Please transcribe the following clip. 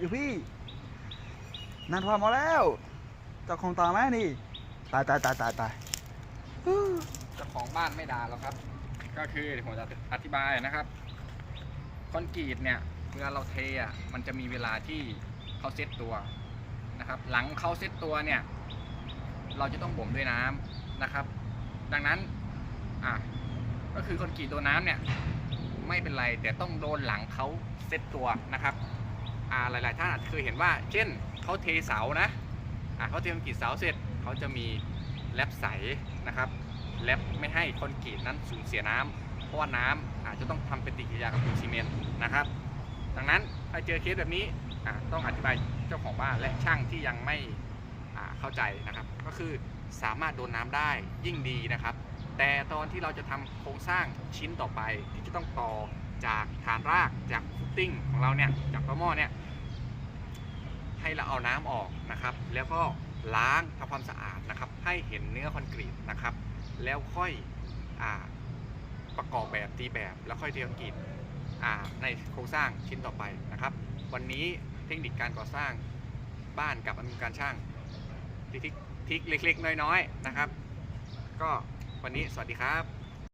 อยู่พี่นันทวามาแล้วเจ้าของตาไหมนี่ ตายตายตายตายตายเจ้าของบ้านไม่ด่าหรอกครับ ก็คือเดี๋ยวผมจะอธิบายนะครับ คอนกรีตเนี่ยเวลาเราเทอะมันจะมีเวลาที่เขาเซตตัวนะครับ หลังเขาเซตตัวเนี่ย เราจะต้องบ่มด้วยน้ำนะครับ ดังนั้นอะก็คือคอนกรีตตัวน้ำเนี่ย ไม่เป็นไรแต่ต้องโดนหลังเขาเซตตัวนะครับ หลาย ๆ ท่านอาจเคยเห็นว่า เช่นเขาเทเสานะอะเขาเทคอนกรีตเสาเสร็จเขาจะมีแลบใสนะครับแลบไม่ให้คอนกรีตนั้นสูญเสียน้ำเพราะว่าน้ำอาจจะต้องทำปฏิกิริยากับปูนซีเมนต์นะครับ ดังนั้นถ้าเจอเคสแบบนี้อะต้องอธิบายเจ้าของบ้านและช่างที่ยังไม่อ่าเข้าใจนะครับ ก็คือสามารถโดนน้ำได้ยิ่งดีนะครับ แต่ตอนที่เราจะทำโครงสร้างชิ้นต่อไปที่จะต้องต่อ จากฐานรากจากฟุตติ้งของเราเนี่ยจากต่อหม้อเนี่ยให้เราเอาน้ำออกนะครับ แล้วก็ล้างทำความสะอาดนะครับ ให้เห็นเนื้อคอนกรีตนะครับ แล้วค่อยอประกอบแบบตีแบบแล้วค่อยเทคอนกรีตในโครงสร้างชิ้นต่อไปนะครับ วันนี้เทคนิคการก่อสร้างบ้านกับอนุการช่างทิกทิกเล็กๆ น้อยๆนะครับ ก็วันนี้สวัสดีครับ